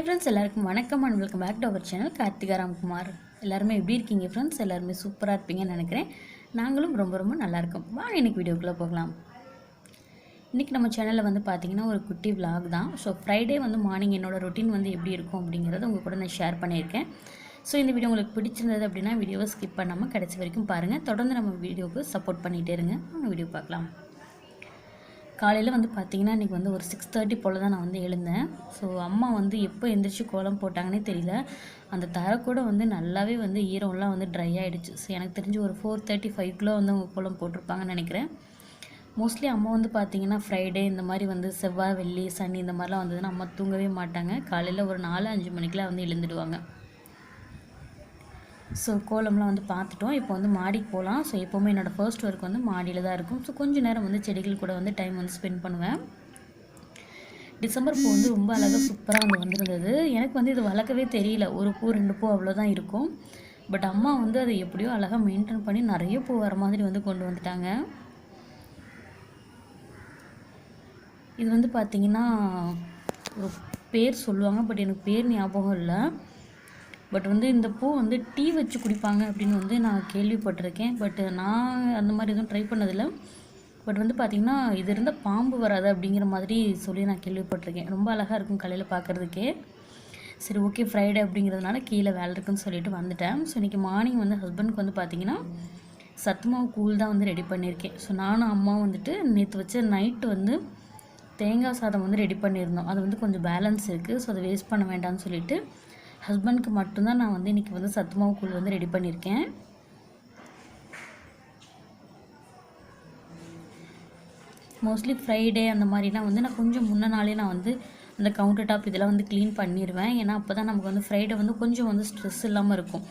Hi friends எல்லாருக்கும் வணக்கம். And welcome back to our channel Karthika Ramkumar. எல்லாருமே எப்படி இருக்கீங்க ஃப்ரெண்ட்ஸ் எல்லாருமே சூப்பராக இருப்பீங்கன்னு நினைக்கிறேன். நாங்களும் ரொம்ப ரொம்ப நல்லாயிருக்கோம் வாங்க இன்றைக்கி வீடியோக்குள்ளே போகலாம். இன்றைக்கி நம்ம சேனலில் வந்து பார்த்தீங்கன்னா ஒரு குட்டி vlog தான். ஸோ ஃப்ரைடே வந்து மார்னிங் என்னோடய ரொட்டீன் வந்து எப்படி இருக்கும் அப்படிங்கிறத உங்கள் கூட நான் ஷேர் பண்ணியிருக்கேன். ஸோ இந்த வீடியோ உங்களுக்கு பிடிச்சிருந்தது அப்படின்னா வீடியோவை ஸ்கிப் பண்ணாமல் கடைசி வரைக்கும் பாருங்கள் தொடர்ந்து நம்ம வீடியோவுக்கு சப்போர்ட் பண்ணிகிட்டே இருங்க. வாங்க வீடியோ பார்க்கலாம். காலையில் வந்து பார்த்தீங்கன்னா இன்றைக்கி வந்து ஒரு சிக்ஸ் தேர்ட்டி போல் தான் நான் வந்து எழுந்தேன். ஸோ அம்மா வந்து எப்போ எந்திரிச்சு கோலம் போட்டாங்கன்னே தெரியல. அந்த தரை கூட வந்து நல்லாவே வந்து ஈரம்லாம் வந்து ட்ரை ஆகிடுச்சு ஸோ எனக்கு தெரிஞ்சு ஒரு ஃபோர் தேர்ட்டி ஃபைவ்க்குள்ளே வந்து அவங்க கோலம் போட்டிருப்பாங்கன்னு நினைக்கிறேன். மோஸ்ட்லி அம்மா வந்து பார்த்தீங்கன்னா ஃப்ரைடே இந்த மாதிரி வந்து செவ்வாய் வெள்ளி சனி இந்த மாதிரிலாம் வந்ததுன்னா அம்மா தூங்கவே மாட்டாங்க. காலையில் ஒரு நாலு அஞ்சு மணிக்கெலாம் வந்து எழுந்துடுவாங்க. ஸோ கோலம்லாம் வந்து பார்த்துட்டோம். இப்போ வந்து மாடிக்கு போகலாம். ஸோ எப்போவுமே என்னோடய ஃபர்ஸ்ட் ஒர்க் வந்து மாடியில் தான் இருக்கும். ஸோ கொஞ்ச நேரம் வந்து செடிகள் கூட வந்து டைம் வந்து ஸ்பெண்ட் பண்ணுவேன். டிசம்பர் பூ வந்து ரொம்ப அழகாக சூப்பராக வந்து வந்திருந்தது. எனக்கு வந்து இது வளர்க்கவே தெரியல. ஒரு பூ ரெண்டு பூ அவ்வளோதான் இருக்கும். பட் அம்மா வந்து அதை எப்படியோ அழகாக மெயின்டைன் பண்ணி நிறைய பூ வர மாதிரி வந்து கொண்டு வந்துட்டாங்க. இது வந்து பார்த்திங்கன்னா ஒரு பேர் சொல்லுவாங்க. பட் எனக்கு பேர் ஞாபகம் இல்லை. பட் வந்து இந்த பூ வந்து டீ வச்சு குடிப்பாங்க அப்படின்னு வந்து நான் கேள்விப்பட்டிருக்கேன். பட் நான் அந்த மாதிரி எதுவும் ட்ரை பண்ணதில்லை. பட் வந்து பார்த்திங்கன்னா இது இருந்தால் பாம்பு வராது அப்படிங்கிற மாதிரி சொல்லி நான் கேள்விப்பட்டிருக்கேன். ரொம்ப அழகாக இருக்கும் காலையில் பார்க்குறதுக்கே சரி ஓகே ஃப்ரைடே அப்படிங்கிறதுனால கீழே வேலை இருக்குன்னு சொல்லிட்டு வந்துட்டேன். ஸோ இன்றைக்கி மார்னிங் வந்து ஹஸ்பண்ட்க்கு வந்து பார்த்திங்கன்னா சத்துமாவு கூழ் தான் வந்து ரெடி பண்ணியிருக்கேன். ஸோ நானும் அம்மாவும் வந்துட்டு நேற்று வச்ச நைட்டு வந்து தேங்காய் சாதம் வந்து ரெடி பண்ணியிருந்தோம். அது வந்து கொஞ்சம் பேலன்ஸ் இருக்குது ஸோ அதை வேஸ்ட் பண்ண வேண்டாம்னு சொல்லிட்டு ஹஸ்பண்ட்க்கு மட்டும்தான் நான் வந்து இன்றைக்கி வந்து சத்துமாவு கூழ் வந்து ரெடி பண்ணியிருக்கேன். மோஸ்ட்லி ஃப்ரைடே அந்த மாதிரிலாம் வந்து நான் கொஞ்சம் முன்ன நாளே நான் வந்து அந்த கவுண்டர் டாப் இதெல்லாம் வந்து க்ளீன் பண்ணிடுவேன் ஏன்னா அப்போ தான் நமக்கு வந்து ஃப்ரைடே வந்து கொஞ்சம் வந்து ஸ்ட்ரெஸ் இல்லாமல் இருக்கும்.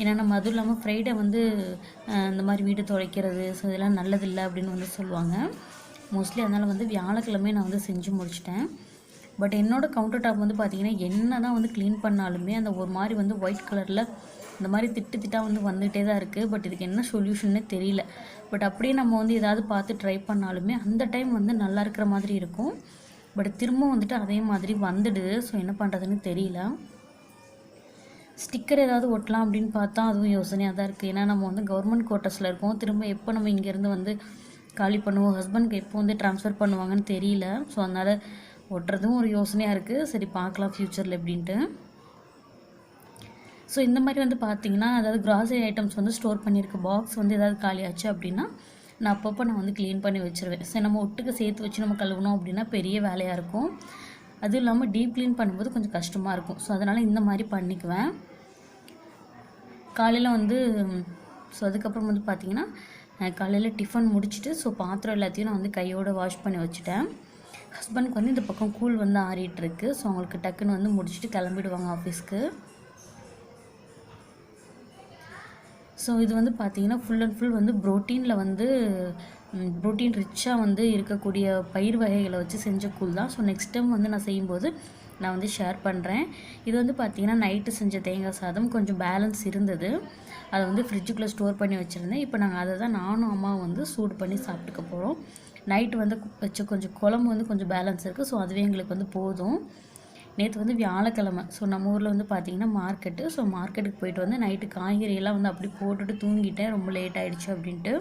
ஏன்னா நம்ம அதுவும் இல்லாமல் ஃப்ரைடே வந்து இந்த மாதிரி வீடு துடைக்கிறது ஸோ இதெல்லாம் நல்லதில்லை அப்படின்னு வந்து சொல்லுவாங்க. மோஸ்ட்லி அதனால் வந்து வியாழக்கிழமை நான் வந்து செஞ்சு முடிச்சிட்டேன். பட் என்னோடய கவுண்டர் டாப் வந்து பார்த்திங்கன்னா என்ன தான் வந்து க்ளீன் பண்ணாலுமே அந்த ஒரு மாதிரி வந்து ஒயிட் கலரில் இந்த மாதிரி திட்டு திட்டாக வந்து வந்துகிட்டே தான் இருக்குது பட் இதுக்கு என்ன சொல்யூஷன்னே தெரியல. பட் அப்படியே நம்ம வந்து ஏதாவது பார்த்து ட்ரை பண்ணாலுமே அந்த டைம் வந்து நல்லா இருக்கிற மாதிரி இருக்கும். பட் திரும்ப வந்துட்டு அதே மாதிரி வந்துடுது. ஸோ என்ன பண்ணுறதுன்னு தெரியல. ஸ்டிக்கர் ஏதாவது ஒட்டலாம் அப்படின்னு பார்த்தா அதுவும் யோசனையாக தான் இருக்குது ஏன்னா நம்ம வந்து கவர்மெண்ட் குவார்ட்டர்ஸில் இருக்கோம். திரும்ப எப்போ நம்ம இங்கேருந்து வந்து காலி பண்ணுவோம்? ஹஸ்பண்ட்க்கு எப்போ வந்து ட்ரான்ஸ்ஃபர் பண்ணுவாங்கன்னு தெரியல. ஸோ அதனால் ஒட்டுறதும் ஒரு யோசனையாக இருக்குது சரி பார்க்கலாம் ஃப்யூச்சரில் எப்படின்ட்டு. ஸோ இந்த மாதிரி வந்து பார்த்தீங்கன்னா அதாவது கிராசரி ஐட்டம்ஸ் வந்து ஸ்டோர் பண்ணியிருக்க பாக்ஸ் வந்து ஏதாவது காலியாச்சு அப்படின்னா நான் அப்பப்போ நான் வந்து க்ளீன் பண்ணி வச்சுருவேன். சரி நம்ம ஒட்டுக்கு சேர்த்து வச்சு நம்ம கழுவணும் அப்படின்னா பெரிய வேலையாக இருக்கும். அதுவும் இல்லாமல் டீப் க்ளீன் பண்ணும்போது கொஞ்சம் கஷ்டமாக இருக்கும். ஸோ அதனால் இந்த மாதிரி பண்ணிக்குவேன். காலையில் வந்து ஸோ அதுக்கப்புறம் வந்து பார்த்திங்கன்னா காலையில் டிஃபன் முடிச்சுட்டு ஸோ பாத்திரம் எல்லாத்தையும் நான் வந்து கையோடு வாஷ் பண்ணி வச்சுட்டேன். ஹஸ்பண்ட்க்கு வந்து இந்த பக்கம் கூழ் வந்து ஆறிட்டுருக்கு. ஸோ அவங்களுக்கு டக்குன்னு வந்து முடிச்சுட்டு கிளம்பிடுவாங்க ஆஃபீஸ்க்கு ஸோ இது வந்து பார்த்திங்கன்னா ஃபுல் அண்ட் ஃபுல் வந்து ப்ரோட்டீனில் வந்து ப்ரோட்டீன் ரிச்சாக வந்து இருக்கக்கூடிய பயிர் வகைகளை வச்சு செஞ்ச கூழ் தான். ஸோ நெக்ஸ்ட் டைம் வந்து நான் செய்யும்போது நான் வந்து ஷேர் பண்ணுறேன் இது வந்து பார்த்திங்கன்னா நைட்டு செஞ்ச தேங்காய் சாதம். கொஞ்சம் பேலன்ஸ் இருந்தது. அதை வந்து ஃப்ரிட்ஜுக்குள்ளே ஸ்டோர் பண்ணி வச்சுருந்தேன். இப்போ நாங்கள் அதை தான் நானும் அம்மாவும் வந்து சூடு பண்ணி சாப்பிட்டுக்க போகிறோம் நைட்டு வந்து வச்ச கொஞ்சம் குழம்பு வந்து கொஞ்சம் பேலன்ஸ் இருக்குது ஸோ அதுவே எங்களுக்கு வந்து போதும். நேற்று வந்து வியாழக்கிழமை. ஸோ நம்ம ஊரில் வந்து பார்த்திங்கன்னா மார்க்கெட்டு ஸோ மார்க்கெட்டுக்கு போயிட்டு வந்து நைட்டு காய்கறியெல்லாம் வந்து அப்படி போட்டுட்டு தூங்கிட்டேன். ரொம்ப லேட் ஆகிடுச்சு அப்படின்ட்டு.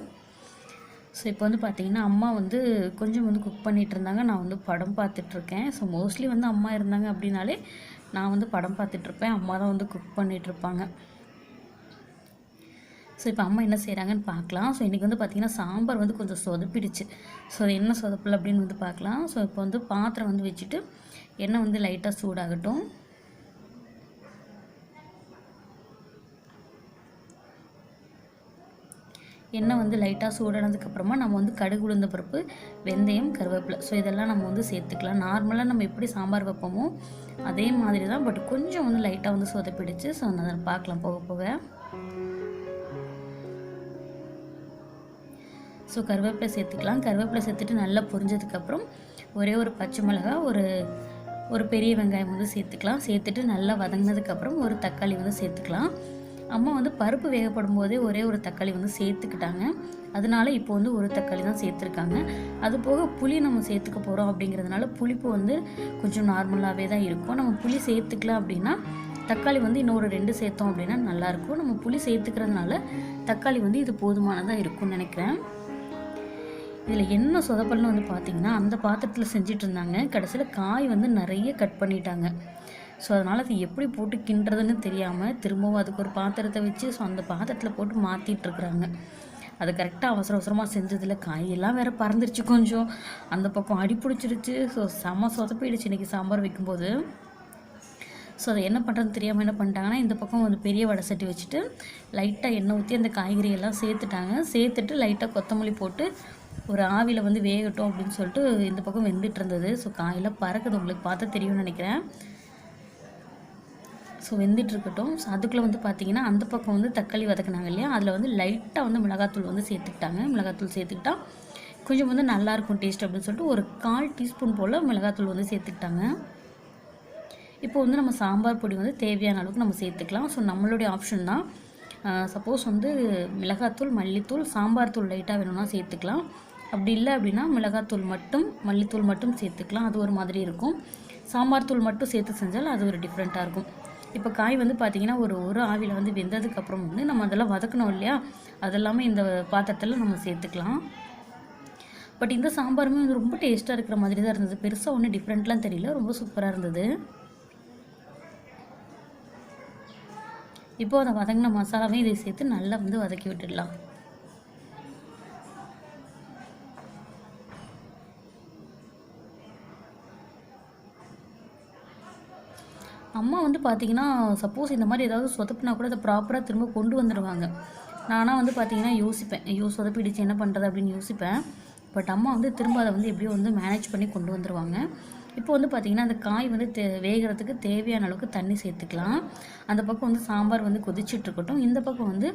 ஸோ இப்போ வந்து பார்த்திங்கன்னா அம்மா வந்து கொஞ்சம் வந்து குக் பண்ணிகிட்டு இருந்தாங்க. நான் வந்து படம் பார்த்துட்ருக்கேன் ஸோ மோஸ்ட்லி வந்து அம்மா இருந்தாங்க அப்படின்னாலே நான் வந்து படம் பார்த்துட்ருப்பேன் அம்மா தான் வந்து குக் பண்ணிகிட்ருப்பாங்க ஸோ இப்போ அம்மா என்ன செய்கிறாங்கன்னு பார்க்கலாம். ஸோ இன்றைக்கி வந்து பார்த்திங்கன்னா சாம்பார் வந்து கொஞ்சம் சொதப்பிடுச்சு. ஸோ என்ன சொதப்பல் அப்படின்னு வந்து பார்க்கலாம். ஸோ இப்போ வந்து பாத்திரம் வந்து வச்சுட்டு எண்ணெய் வந்து லைட்டாக சூடாகட்டும். எண்ணெய் வந்து லைட்டாக சூடானதுக்கப்புறமா நம்ம வந்து கடுகு உளுந்த பருப்பு வெந்தயம் கருவேப்பிலை. ஸோ இதெல்லாம் நம்ம வந்து சேர்த்துக்கலாம். நார்மலாக நம்ம எப்படி சாம்பார் வைப்போமோ அதே மாதிரி தான் பட் கொஞ்சம் வந்து லைட்டாக வந்து சொதப்பிடுச்சு. ஸோ அதை பார்க்கலாம் போக போக. ஸோ கருவேப்பிலை சேர்த்துக்கலாம். கருவேப்பிலை சேர்த்துட்டு நல்லா பொரிஞ்சதுக்கப்புறம் ஒரே ஒரு பச்சை மிளகா ஒரு ஒரு பெரிய வெங்காயம் வந்து சேர்த்துக்கலாம். சேர்த்துட்டு நல்லா வதங்கினதுக்கப்புறம் ஒரு தக்காளி வந்து சேர்த்துக்கலாம். அம்மா வந்து பருப்பு வேகப்படும் போதே ஒரே ஒரு தக்காளி வந்து சேர்த்துக்கிட்டாங்க. அதனால இப்போ வந்து ஒரு தக்காளி தான் சேர்த்துருக்காங்க. அது போக புளி நம்ம சேர்த்துக்க போகிறோம் அப்படிங்கிறதுனால புளிப்பு வந்து கொஞ்சம் நார்மலாகவே தான் இருக்கும். நம்ம புளி சேர்த்துக்கலாம் அப்படின்னா தக்காளி வந்து இன்னொரு ரெண்டு சேர்த்தோம் அப்படின்னா நல்லாயிருக்கும் நம்ம புளி சேர்த்துக்கிறதுனால தக்காளி வந்து இது போதுமானதாக இருக்கும்னு நினைக்கிறேன். இதில் என்ன சொதப்பல்னு வந்து பார்த்திங்கன்னா அந்த பாத்திரத்தில் செஞ்சுட்டு இருந்தாங்க கடைசியில் காய் வந்து நிறைய கட் பண்ணிட்டாங்க. ஸோ அதனால் அது எப்படி போட்டு கிண்டுறதுன்னு தெரியாமல் திரும்பவும் அதுக்கு ஒரு பாத்திரத்தை வச்சு ஸோ அந்த பாத்திரத்தில் போட்டு மாற்றிட்டுருக்குறாங்க அது கரெக்டாக அவசர அவசரமாக செஞ்சதில் காயெல்லாம் வேறு பறந்துருச்சு கொஞ்சம். அந்த பக்கம் அடி பிடிச்சிருச்சு. ஸோ செம சொதப்பிடுச்சு இன்றைக்கி சாம்பார் வைக்கும்போது. ஸோ அதை என்ன பண்ணுறதுன்னு தெரியாமல் என்ன பண்ணிட்டாங்கன்னா இந்த பக்கம் வந்து பெரிய வடை சட்டி வச்சுட்டு லைட்டாக எண்ணெய் ஊற்றி அந்த காய்கறியெல்லாம் சேர்த்துட்டாங்க. சேர்த்துட்டு லைட்டாக கொத்தமல்லி போட்டு ஒரு ஆவியில் வந்து வேகட்டும் அப்படின்னு சொல்லிட்டு இந்த பக்கம் வெந்துட்டு இருந்தது. ஸோ காயெல்லாம் பறக்குது. உங்களுக்கு பார்த்தா தெரியும்னு நினைக்கிறேன். ஸோ வெந்துட்டுருக்கட்டும் ஸோ அதுக்குள்ளே வந்து பார்த்தீங்கன்னா அந்த பக்கம் வந்து தக்காளி வதக்குனாங்க இல்லையா? அதில் வந்து லைட்டாக வந்து மிளகாத்தூள் வந்து சேர்த்துக்கிட்டாங்க. மிளகாத்தூள் சேர்த்துக்கிட்டா கொஞ்சம் வந்து நல்லாயிருக்கும் டேஸ்ட் அப்படின்னு சொல்லிட்டு ஒரு கால் டீஸ்பூன் போல் மிளகாத்தூள் வந்து சேர்த்துக்கிட்டாங்க. இப்போ வந்து நம்ம சாம்பார் பொடி வந்து தேவையான அளவுக்கு நம்ம சேர்த்துக்கலாம். ஸோ நம்மளுடைய ஆப்ஷன் தான். சப்போஸ் வந்து மிளகாத்தூள் மல்லித்தூள் சாம்பார் தூள் லைட்டாக வேணும்னா சேர்த்துக்கலாம். அப்படி இல்லை அப்படின்னா மிளகாத்தூள் மட்டும் மல்லித்தூள் மட்டும் சேர்த்துக்கலாம். அது ஒரு மாதிரி இருக்கும். சாம்பார் தூள் மட்டும் சேர்த்து செஞ்சால் அது ஒரு டிஃப்ரெண்ட்டாக இருக்கும். இப்போ காய் வந்து பார்த்திங்கன்னா ஒரு ஒரு ஆவியில் வந்து வெந்ததுக்கப்புறம் வந்து நம்ம அதெல்லாம் வதக்கணும் இல்லையா? அதெல்லாமே இந்த பாத்திரத்தில் நம்ம சேர்த்துக்கலாம். பட் இந்த சாம்பாருமே வந்து ரொம்ப டேஸ்ட்டாக இருக்கிற மாதிரி தான் இருந்தது. பெருசாக ஒன்றும் டிஃப்ரெண்ட்லாம் தெரியல. ரொம்ப சூப்பராக இருந்தது. இப்போது அதை வதங்கின மசாலாவையும் இதை சேர்த்து நல்லா வந்து வதக்கி விட்டுடலாம். அம்மா வந்து பார்த்தீங்கன்னா சப்போஸ் இந்த மாதிரி ஏதாவது சொதப்புனா கூட அதை ப்ராப்பராக திரும்ப கொண்டு வந்துடுவாங்க நானாக வந்து பார்த்தீங்கன்னா யோசிப்பேன். ஐயோ சொதப்பிடுச்சு என்ன பண்ணுறது அப்படின்னு யோசிப்பேன். பட் அம்மா வந்து திரும்ப அதை வந்து எப்படியோ வந்து மேனேஜ் பண்ணி கொண்டு வந்துடுவாங்க இப்போ வந்து பார்த்திங்கன்னா அந்த காய் வந்து தே வேகிறதுக்கு தேவையான அளவுக்கு தண்ணி சேர்த்துக்கலாம். அந்த பக்கம் வந்து சாம்பார் வந்து கொதிச்சுட்டு இருக்கட்டும். இந்த பக்கம் வந்து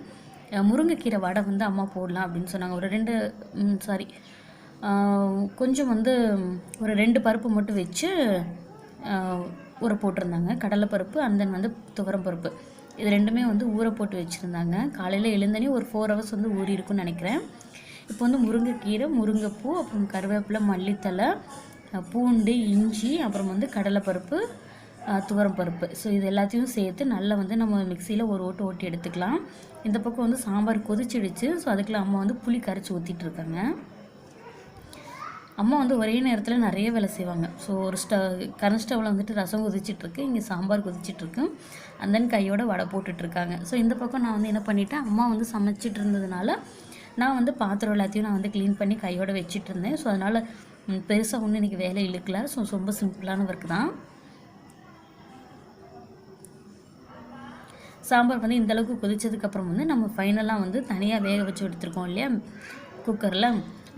முருங்கைக்கீரை வடை வந்து அம்மா போடலாம் அப்படின்னு சொன்னாங்க. ஒரு ரெண்டு சாரி கொஞ்சம் வந்து ஒரு ரெண்டு பருப்பு மட்டும் வச்சு ஊற போட்டிருந்தாங்க. கடலைப்பருப்பு அண்ட் தென் வந்து துவரம் பருப்பு. இது ரெண்டுமே வந்து ஊற போட்டு வச்சுருந்தாங்க. காலையில் எழுந்தனே ஒரு ஃபோர் ஹவர்ஸ் வந்து ஊறி இருக்கும்னு நினைக்கிறேன். இப்போ வந்து முருங்கைக்கீரை முருங்கைப்பூ அப்புறம் கருவேப்பிலை மல்லித்தலை பூண்டு இஞ்சி அப்புறம் வந்து கடலைப்பருப்பு துவரம் பருப்பு. ஸோ இது எல்லாத்தையும் சேர்த்து நல்லா வந்து நம்ம மிக்சியில் ஒரு ஓட்டு ஓட்டி எடுத்துக்கலாம். இந்த பக்கம் வந்து சாம்பார் கொதிச்சிடுச்சு. ஸோ அதுக்குள்ள அம்மா வந்து புளி கரைச்சி ஊற்றிட்டு இருக்காங்க. அம்மா வந்து ஒரே நேரத்தில் நிறைய வேலை செய்வாங்க. ஸோ ஒரு ஸ்டவ் கரண்ட் ஸ்டவ்வில் வந்துட்டு ரசம் கொதிச்சிட்ருக்கு இங்கே சாம்பார் கொதிச்சிட்ருக்கு அண்ட் தென் கையோட வடை போட்டுட்ருக்காங்க. ஸோ இந்த பக்கம் நான் வந்து என்ன பண்ணிட்டேன் அம்மா வந்து சமைச்சிட்டு இருந்ததுனால நான் வந்து பாத்திரம் எல்லாத்தையும் நான் வந்து க்ளீன் பண்ணி கையோட வச்சிட்டு இருந்தேன் ஸோ அதனால் பெருசாக ஒன்றும் இன்றைக்கி வேலை இழுக்கல. ஸோ ரொம்ப சிம்பிளான ஒர்க் தான். சாம்பார் வந்து இந்த அளவுக்கு கொதிச்சதுக்கப்புறம் வந்து நம்ம ஃபைனலாக வந்து தனியாக வேக வச்சு எடுத்துருக்கோம் இல்லையா குக்கரில்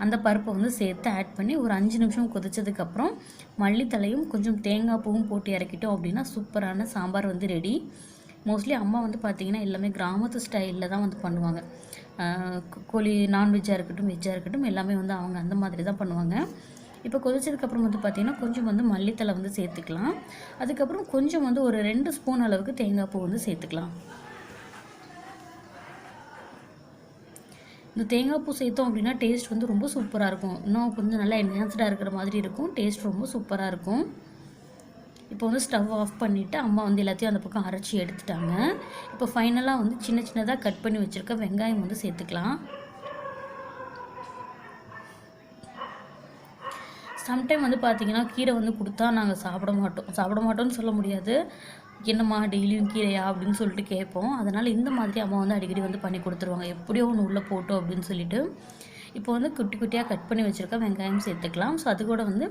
அந்த பருப்பை வந்து சேர்த்து ஆட் பண்ணி ஒரு அஞ்சு நிமிஷம் கொதிச்சதுக்கப்புறம் மல்லித்தலையும் கொஞ்சம் தேங்காய் பூவும் போட்டு இறக்கிட்டோம் அப்படின்னா சூப்பரான சாம்பார் வந்து ரெடி மோஸ்ட்லி அம்மா வந்து பார்த்திங்கன்னா எல்லாமே கிராமத்து ஸ்டைலில் தான் வந்து பண்ணுவாங்க. கோழி நான்வெஜ்ஜாக இருக்கட்டும் வெஜ்ஜாக இருக்கட்டும் எல்லாமே வந்து அவங்க அந்த மாதிரி தான் பண்ணுவாங்க. இப்போ கொதிச்சதுக்கப்புறம் வந்து பார்த்திங்கன்னா கொஞ்சம் வந்து மல்லித்தலை வந்து சேர்த்துக்கலாம். அதுக்கப்புறம் கொஞ்சம் வந்து ஒரு ரெண்டு ஸ்பூன் அளவுக்கு தேங்காய் பூ வந்து சேர்த்துக்கலாம். இந்த தேங்காய் பூ சேர்த்தோம் அப்படின்னா டேஸ்ட் வந்து ரொம்ப சூப்பராக இருக்கும். இன்னும் கொஞ்சம் நல்லா என்ஹான்ஸ்டாக இருக்கிற மாதிரி இருக்கும். டேஸ்ட் ரொம்ப சூப்பராக இருக்கும். இப்போ வந்து ஸ்டவ் ஆஃப் பண்ணிவிட்டு அம்மா வந்து எல்லாத்தையும் அந்த பக்கம் அரைச்சி எடுத்துட்டாங்க. இப்போ ஃபைனலாக வந்து சின்ன சின்னதாக கட் பண்ணி வச்சுருக்க வெங்காயம் வந்து சேர்த்துக்கலாம். சம்டைம் வந்து பார்த்தீங்கன்னா கீரை வந்து கொடுத்தா நாங்கள் சாப்பிட மாட்டோம். சாப்பிட மாட்டோம்னு சொல்ல முடியாது. என்னம்மா டெய்லியும் கீரையா அப்படின்னு சொல்லிட்டு கேட்போம். அதனால் இந்த மாதிரி அம்மா வந்து அடிக்கடி வந்து பண்ணி கொடுத்துருவாங்க. எப்படியோ ஒன்று உள்ளே போட்டோம் அப்படின்னு சொல்லிட்டு. இப்போ வந்து குட்டி குட்டியாக கட் பண்ணி வச்சுருக்க வெங்காயம் சேர்த்துக்கலாம். ஸோ அது கூட வந்து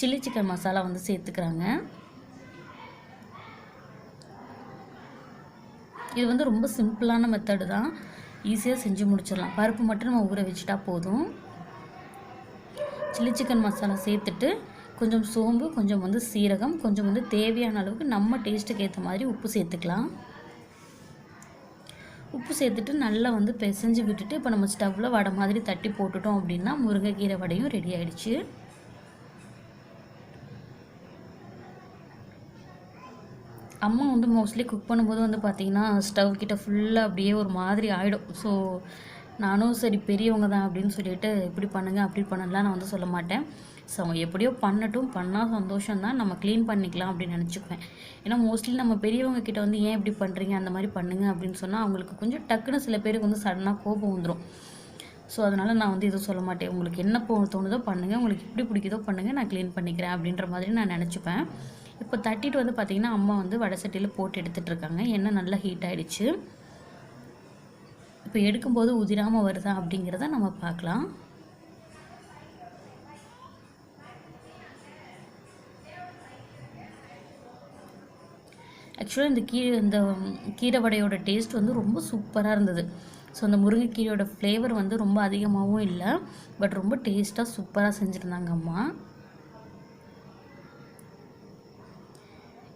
சில்லி சிக்கன் மசாலா வந்து சேர்த்துக்கிறாங்க. இது வந்து ரொம்ப சிம்பிளான மெத்தடு தான். ஈஸியாக செஞ்சு முடிச்சிடலாம். பருப்பு மட்டும் நம்ம ஊற வச்சுட்டா போதும். சில்லி சிக்கன் மசாலா சேர்த்துட்டு கொஞ்சம் சோம்பு கொஞ்சம் வந்து சீரகம் கொஞ்சம் வந்து தேவையான அளவுக்கு நம்ம டேஸ்ட்டுக்கு ஏற்ற மாதிரி உப்பு சேர்த்துக்கலாம். உப்பு சேர்த்துட்டு நல்லா வந்து பிசைஞ்சு விட்டுட்டு இப்போ நம்ம ஸ்டவ்வில் வடை மாதிரி தட்டி போட்டுட்டோம் அப்படின்னா முருங்கைக்கீரை வடையும் ரெடி ஆகிடுச்சு அம்மா வந்து மோஸ்ட்லி குக் பண்ணும்போது வந்து பார்த்திங்கன்னா ஸ்டவ் கிட்ட ஃபுல்லாக அப்படியே ஒரு மாதிரி ஆகிடும் ஸோ நானும் சரி பெரியவங்க தான் அப்படின்னு சொல்லிட்டு இப்படி பண்ணுங்கள் அப்படி பண்ணலாம் நான் வந்து சொல்ல மாட்டேன். ஸோ அவங்க எப்படியோ பண்ணட்டும் பண்ணால் சந்தோஷம் தான் நம்ம க்ளீன் பண்ணிக்கலாம் அப்படின்னு நினச்சிக்குவேன். ஏன்னா மோஸ்ட்லி நம்ம பெரியவங்க கிட்ட வந்து ஏன் இப்படி பண்ணுறீங்க அந்த மாதிரி பண்ணுங்க அப்படின்னு சொன்னால் அவங்களுக்கு கொஞ்சம் டக்குன்னு சில பேருக்கு வந்து சடனாக கோபம் வந்துடும் ஸோ அதனால் நான் வந்து எதுவும் சொல்ல மாட்டேன். உங்களுக்கு என்ன போ தோணுதோ பண்ணுங்கள் உங்களுக்கு எப்படி பிடிக்குதோ பண்ணுங்கள் நான் க்ளீன் பண்ணிக்கிறேன் அப்படின்ற மாதிரி நான் நினச்சிப்பேன். இப்போ தட்டிட்டு வந்து பார்த்திங்கன்னா அம்மா வந்து வடை சட்டியில் போட்டு எடுத்துகிட்ருக்காங்க என்ன எண்ணெய் நல்லா ஹீட் ஆகிடுச்சு இப்போ எடுக்கும்போது உதிராமல் வருதா அப்படிங்கிறத நம்ம பார்க்கலாம். ஆக்சுவலாக இந்த கீரை இந்த கீரை வடையோட டேஸ்ட் வந்து ரொம்ப சூப்பராக இருந்தது. ஸோ அந்த முருங்கைக்கீரையோட ஃப்ளேவர் வந்து ரொம்ப அதிகமாகவும் இல்லை பட் ரொம்ப டேஸ்ட்டாக சூப்பராக செஞ்சுருந்தாங்க அம்மா.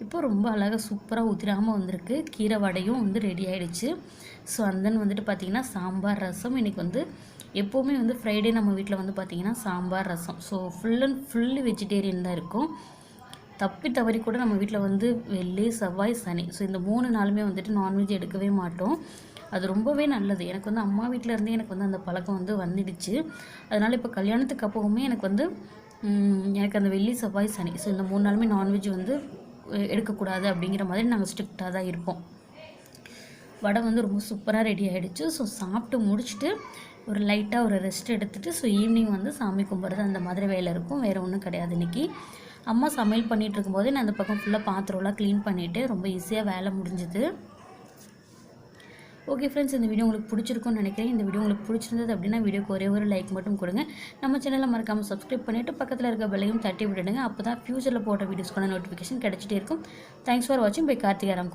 இப்போ ரொம்ப அழகாக சூப்பராக உதிராமல் வந்திருக்கு. கீரை வடையும் வந்து ரெடி ஆகிடுச்சு ஸோ அந்தன் வந்துட்டு பார்த்திங்கன்னா சாம்பார் ரசம். இன்றைக்கி வந்து எப்போவுமே வந்து ஃப்ரைடே நம்ம வீட்டில் வந்து பார்த்திங்கன்னா sambar rasam. So full and fully vegetarian தான் இருக்கும். தப்பி தவறி கூட நம்ம வீட்டில் வந்து வெள்ளி செவ்வாய் சனி. ஸோ இந்த மூணு நாளுமே வந்துட்டு நான்வெஜ் எடுக்கவே மாட்டோம். அது ரொம்பவே நல்லது. எனக்கு வந்து அம்மா வீட்டில் இருந்தே எனக்கு வந்து அந்த பழக்கம் வந்து வந்துடுச்சு. அதனால் இப்போ கல்யாணத்துக்கு அப்போவுமே எனக்கு வந்து எனக்கு அந்த வெள்ளி செவ்வாய் சனி. ஸோ இந்த மூணு நாளுமே நான்வெஜ் வந்து எடுக்கக்கூடாது அப்படிங்கிற மாதிரி நாங்கள் ஸ்ட்ரிக்டாக தான் இருப்போம். வடை வந்து ரொம்ப சூப்பராக ரெடி ஆகிடுச்சு ஸோ சாப்பிட்டு முடிச்சுட்டு ஒரு லைட்டாக ஒரு ரெஸ்ட் எடுத்துகிட்டு ஸோ ஈவினிங் வந்து சாமி கும்பிட்றது அந்த மாதிரி வேலை இருக்கும். வேறு ஒன்றும் கிடையாது இன்றைக்கி அம்மா சமையல் பண்ணிகிட்டு இருக்கும்போது நான் அந்த பக்கம் ஃபுல்லாக பாத்திரம்லாம் க்ளீன் பண்ணிவிட்டு ரொம்ப ஈஸியாக வேலை முடிஞ்சுது. ஓகே ஃப்ரெண்ட்ஸ் இந்த வீடியோ உங்களுக்கு பிடிச்சிருக்கும்னு நினைக்கிறேன். இந்த வீடியோ உங்களுக்கு பிடிச்சிருந்தது அப்படின்னா வீடியோக்கு ஒரே ஒரு லைக் மட்டும் கொடுங்க. நம்ம சேனலை மறக்காமல் சப்ஸ்கிரைப் பண்ணிவிட்டு பக்கத்தில் இருக்க பெல்லையும் தட்டி விட்டுடுங்க. அப்போ தான் ஃப்யூச்சரில் போட்ட வீடியோஸ்க்கான நோட்டிஃபிகேஷன் கிடச்சிட்டே இருக்கும். தேங்க்ஸ் ஃபார் வாட்சிங் பை கார்த்திகாராம்